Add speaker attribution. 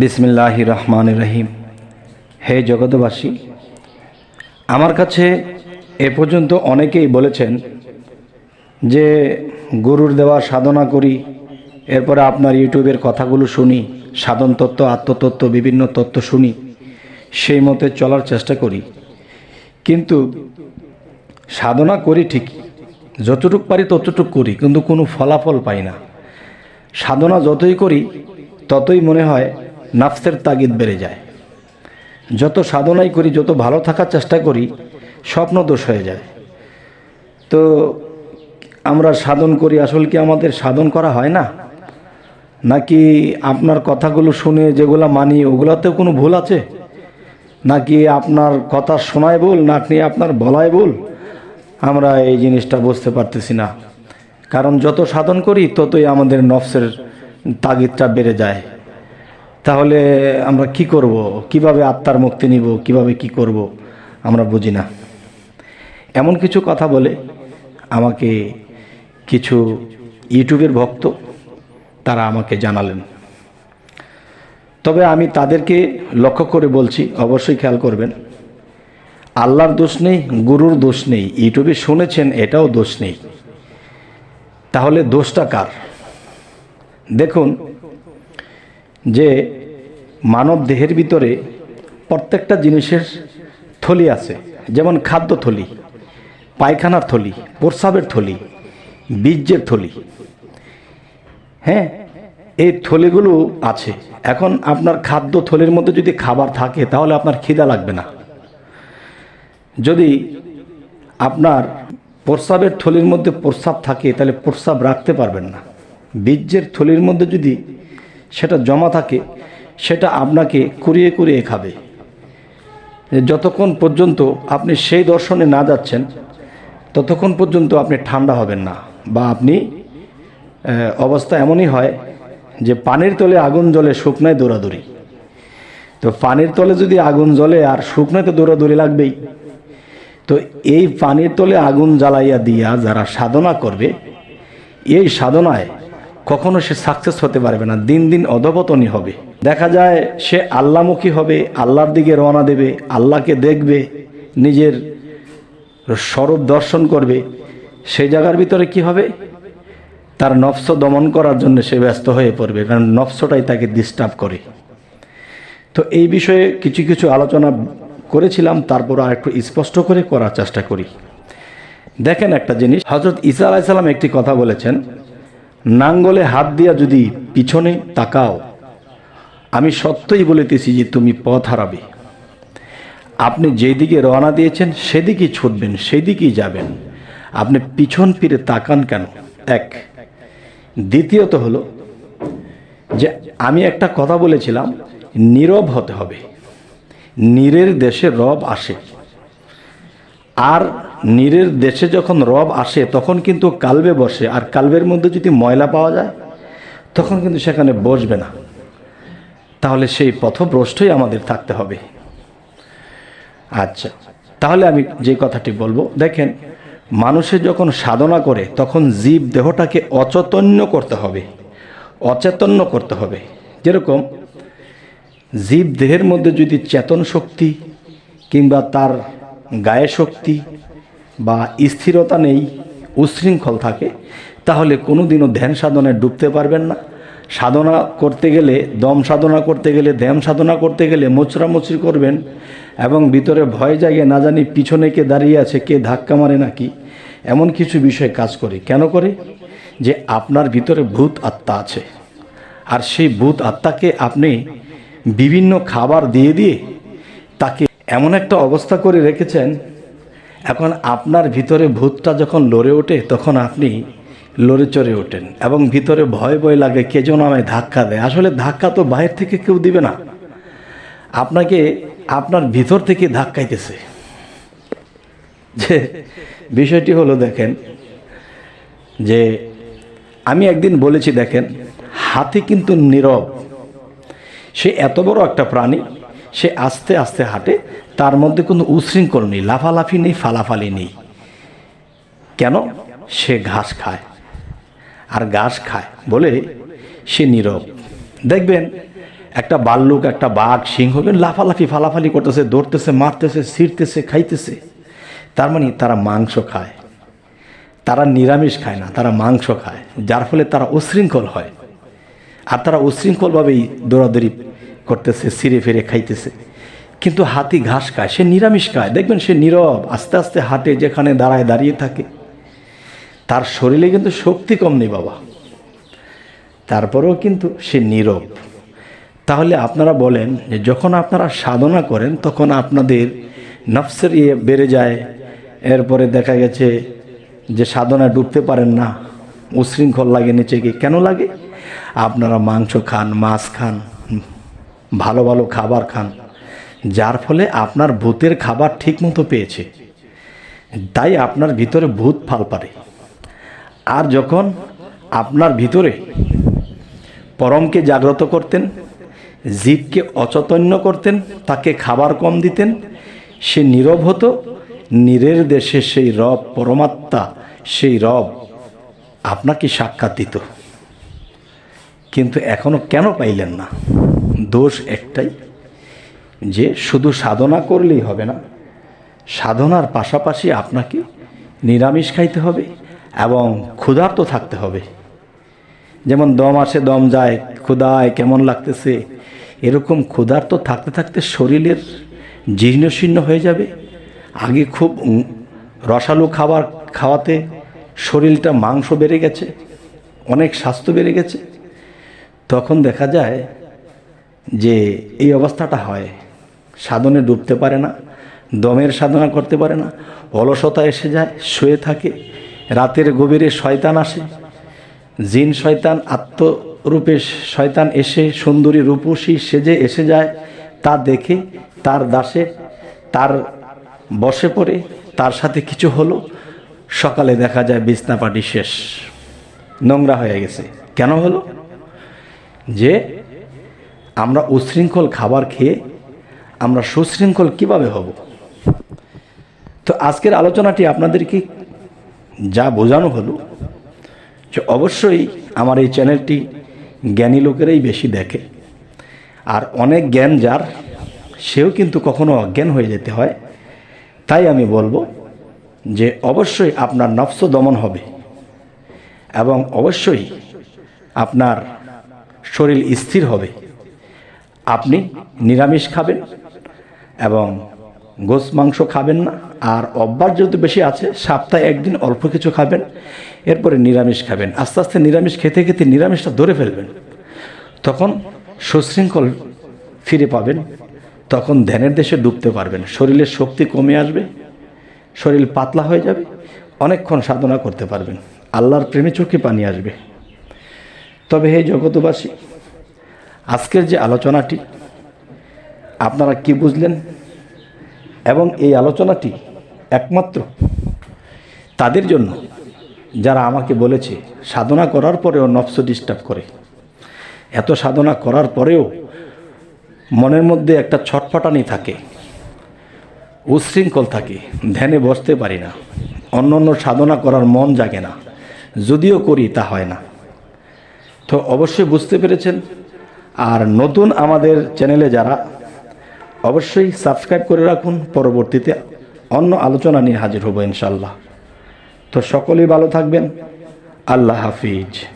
Speaker 1: বিসমিল্লাহ রহমান রহিম। হে জগতবাসী আমার কাছে এ পর্যন্ত অনেকেই বলেছেন যে গুরুর দেওয়া সাধনা করি, এরপরে আপনার ইউটিউবের কথাগুলো শুনি, সাধন তত্ত্ব, আত্মতত্ত্ব, বিভিন্ন তত্ত্ব শুনি, সেই মতে চলার চেষ্টা করি। কিন্তু সাধনা করি ঠিকই, যতটুক পারি ততটুক করি, কিন্তু কোনো ফলাফল পাই না। সাধনা যতই করি, ততই মনে হয় নাফসের তাগিদ বেড়ে যায়। যত সাধনাই করি, যত ভালো থাকার চেষ্টা করি, স্বপ্ন দোষ হয়ে যায়। তো আমরা সাধন করি, আসল কি আমাদের সাধন করা হয় না? নাকি আপনার কথাগুলো শুনে যেগুলো মানি, ওগুলোতেও কোনো ভুল আছে? নাকি আপনার কথা শোনায় ভুল, নাকি আপনার বলায় ভুল? আমরা এই জিনিসটা বুঝতে পারতেছি না। কারণ যত সাধন করি, ততই আমাদের নফসের তাগিদটা বেড়ে যায়। তাহলে আমরা কি করব? কীভাবে আত্মার মুক্তি নিব? কীভাবে কি করব? আমরা বুঝি না। এমন কিছু কথা বলে আমাকে কিছু ইউটিউবের ভক্ত তারা আমাকে জানালেন। তবে আমি তাদেরকে লক্ষ্য করে বলছি, অবশ্যই খেয়াল করবেন, আল্লাহর দোষ নেই, গুরুর দোষ নেই, ইউটিউবে শুনেছেন, এটাও দোষ নেই। তাহলে দোষটা কার? দেখুন, যে মানব দেহের ভিতরে প্রত্যেকটা জিনিসের থলি আছে। যেমন খাদ্য থলি, পায়খানার থলি, প্রস্রাবের থলি বীর্যের থলি। হ্যাঁ এই থলিগুলো আছে। এখন আপনার খাদ্য থলির মধ্যে যদি খাবার থাকে, তাহলে আপনার খিদা লাগবে না। যদি আপনার প্রস্রাবের থলির মধ্যে প্রস্রাব থাকে, তাহলে প্রস্রাব রাখতে পারবেন না। বীর্যের থলির মধ্যে যদি সেটা জমা থাকে সেটা আপনাকে কুড়িয়ে কুড়িয়ে খাবে। যতক্ষণ পর্যন্ত আপনি সেই দর্শনে না যাচ্ছেন, ততক্ষণ পর্যন্ত আপনি ঠান্ডা হবেন না বা আপনি অবস্থা এমনই হয় যে পানির তলে আগুন জ্বলে শুকনায় দৌড়াদৌড়ি। তো পানির তলে যদি আগুন জ্বলে আর শুকনায় তো দৌড়াদৌড়ি লাগবেই। তো এই পানির তলে আগুন জ্বালাইয়া দিয়া যারা সাধনা করবে, এই সাধনায় কখনো সে সাকসেস হতে পারবে না, দিন দিন অধপতনই হবে। দেখা যায় সে আল্লামুখী হবে, আল্লাহর দিকে রওনা দেবে, আল্লাহকে দেখবে, নিজের স্বরূপ দর্শন করবে। সেই জায়গার ভিতরে কি হবে? তার নফস দমন করার জন্য সে ব্যস্ত হয়ে পড়বে, কারণ নফসটাই তাকে ডিস্টার্ব করে। তো এই বিষয়ে কিছু কিছু আলোচনা করেছিলাম, তারপর আর একটু স্পষ্ট করে করার চেষ্টা করি। দেখেন একটা জিনিস হজরত ঈসা আলাইসাল্লাম একটি কথা বলেছেন নাঙ্গলে হাত দিয়া যদি পিছনে তাকাও, আমি সত্যই বলিতেছি যে তুমি পথ হারাবে। আপনি যেদিকে রওনা দিয়েছেন, সেদিকেই ছুটবেন, সেদিকেই যাবেন। আপনি পিছন ফিরে তাকান কেন? এক। দ্বিতীয়ত হলো যে আমি একটা কথা বলেছিলাম, নীরব হতে হবে। নীরের দেশে রব আসে। আর নীরের দেশে যখন রব আসে, তখন কিন্তু কালবে বসে। আর কালবের মধ্যে যদি ময়লা পাওয়া যায়, তখন কিন্তু সেখানে বসবে না। তাহলে সেই পথভ্রষ্টই আমাদের থাকতে হবে। আচ্ছা তাহলে আমি যে কথাটি বলব, দেখেন মানুষের যখন সাধনা করে, তখন জীব দেহটাকে অচৈতন্য করতে হবে। অচেতন্য করতে হবে। যেরকম, জীব দেহের মধ্যে যদি চেতন শক্তি কিংবা তার গায়ে শক্তি বা স্থিরতা নেই, উচ্ছৃঙ্খল থাকে, তাহলে কোনোদিনও ধ্যান সাধনায় ডুবতে পারবেন না। সাধনা করতে গেলে, দম সাধনা করতে গেলে, ধ্যান সাধনা করতে গেলে মোচড়ামুচড়ি করবেন এবং ভিতরে ভয় জাগে না জানি পিছনে কে দাঁড়িয়ে আছে, কে ধাক্কা মারে নাকি, এমন কিছু বিষয় কাজ করে। কেন করে? যে আপনার ভিতরে ভূত আত্মা আছে। আর সেই ভূত আত্মাকে আপনি বিভিন্ন খাবার দিয়ে দিয়ে তাকে এমন একটা অবস্থা করে রেখেছেন, এখন আপনার ভিতরে ভূতটা যখন লড়ে ওঠে, তখন আপনি লড়ে চড়ে ওঠেন এবং ভিতরে ভয় ভয় লাগে, কে যেন আমায় ধাক্কা দেয়। আসলে ধাক্কা তো বাইরে থেকে কেউ দিবে না। আপনাকে, আপনার ভিতর থেকে ধাক্কাইতেছে। যে বিষয়টি হলো দেখেন, যে আমি একদিন বলেছি, দেখেন, হাতি কিন্তু নীরব। সে এত বড় একটা প্রাণী সে আস্তে আস্তে হাঁটে, তার মধ্যে কোনো উশৃঙ্খল নেই, লাফালাফি নেই, ফালাফালি নেই। কেন? সে ঘাস খায়। আর ঘাস খায় বলে সে নীরব। দেখবেন, একটা বাল্লুক, একটা বাঘ, সিংহ লাফালাফি, ফালাফালি করতেছে, দৌড়তেছে, মারতেছে, ছিঁড়তেছে, খাইতেছে। তার মানে তারা মাংস খায়। তারা নিরামিষ খায় না, তারা মাংস খায়, যার ফলে তারা উশৃঙ্খল হয়। আর তারা উশৃঙ্খলভাবেই দৌড়াদৌড়ি করতেছে সিঁড়ে ফিরে খাইতেছে। কিন্তু হাতি ঘাস খায়, সে নিরামিষ খায়। দেখবেন সে নীরব, আস্তে আস্তে হাঁটে যেখানে দাঁড়ায় দাঁড়িয়ে থাকে। তার শরীরে কিন্তু শক্তি কম নেই বাবা। তারপরেও কিন্তু সে নীরব। তাহলে আপনারা বলেন যে যখন আপনারা সাধনা করেন, তখন আপনাদের নফসের ইয়ে বেড়ে যায়। এরপরে দেখা গেছে যে সাধনা ডুবতে পারেন না। উশৃঙ্খল লাগে, নিচে গিয়ে। কেন লাগে? আপনারা মাংস খান, মাছ খান। ভালো ভালো খাবার খান, যার ফলে আপনার ভূতের খাবার ঠিক মতো পেয়েছে। তাই আপনার ভিতরে ভূত ফাল পারে। আর যখন আপনার ভিতরে পরমকে জাগ্রত করতেন, জীবকে অচৈতন্য করতেন, তাকে খাবার কম দিতেন, সে নীরব হতো, নীরের দেশে সেই রব পরমাত্মা, সেই রব আপনাকে সাক্ষাৎ দিত। কিন্তু এখনও কেন পাইলেন না? দোষ একটাই, যে শুধু সাধনা করলেই হবে না, সাধনার পাশাপাশি আপনাকে নিরামিষ খাইতে হবে এবং ক্ষুধার্ত থাকতে হবে। যেমন দম আসে, দম যায়, ক্ষুধায়, কেমন লাগতেছে, এরকম ক্ষুধার্ত থাকতে থাকতে শরীরের জীর্ণশীর্ণ হয়ে যাবে। আগে খুব রসালো খাবার খাওয়াতে শরীরটা মাংস বেড়ে গেছে, অনেক স্বাস্থ্য বেড়ে গেছে। তখন দেখা যায় যে এই অবস্থাটা হয়, সাধনে ডুবতে পারে না, দমের সাধনা করতে পারে না, অলসতা এসে যায়, শুয়ে থাকে, রাতের গভীরে শয়তান আসে, জিন শয়তান, আত্মরূপে শয়তান এসে, সুন্দরী রূপসী সেজে এসে যায়, তা দেখে, তার দাসে, তার বসে পড়ে, তার সাথে কিছু হলো, সকালে দেখা যায় বিছনাপাটি শেষ, নোংরা হয়ে গেছে। কেন হলো? যে আমরা উশৃঙ্খল খাবার খেয়ে আমরা সুশৃঙ্খল কীভাবে হব? তো আজকের আলোচনাটি আপনাদেরকে যা বোঝানো হলো, যে অবশ্যই আমার এই চ্যানেলটি জ্ঞানী লোকেরাই বেশি দেখে। আর অনেক জ্ঞান যার, সেও কিন্তু কখনো অজ্ঞান হয়ে যেতে হয়। তাই আমি বলব যে অবশ্যই আপনার নফস দমন হবে এবং অবশ্যই আপনার শরীর স্থির হবে। আপনি নিরামিষ খাবেন এবং গোস মাংস খাবেন না, আর অভ্যাস যেহেতু বেশি আছে, সপ্তাহে একদিন অল্প কিছু খাবেন, এরপরে নিরামিষ খাবেন। আস্তে আস্তে নিরামিষ খেতে খেতে নিরামিষটা ধরে ফেলবেন। তখন সুশৃঙ্খল ফিরে পাবেন, তখন ধ্যানের দেশে ডুবতে পারবেন। শরীরের শক্তি কমে আসবে, শরীর পাতলা হয়ে যাবে, অনেকক্ষণ সাধনা করতে পারবেন। আল্লাহর প্রেমে চোখে পানি আসবে। তবে হে জগতবাসী আজকের যে আলোচনাটি, আপনারা কি বুঝলেন? এবং এই আলোচনাটি একমাত্র তাদের জন্য যারা আমাকে বলেছে, সাধনা করার পরেও নফস ডিস্টার্ব করে। এত সাধনা করার পরেও মনের মধ্যে একটা ছটফটানি থাকে উশৃঙ্খল থাকে, ধ্যানে বসতে পারি না, অন্য অন্য সাধনা করার মন জাগে না, যদিও করি তা হয় না। তো অবশ্যই বুঝতে পেরেছেন আর নতুন আমাদের চ্যানেলে যারা, অবশ্যই সাবস্ক্রাইব করে রাখুন। পরবর্তীতে অন্য আলোচনা নিয়ে হাজির হব ইনশাল্লাহ তো সকলেই ভালো থাকবেন। আল্লাহ হাফিজ।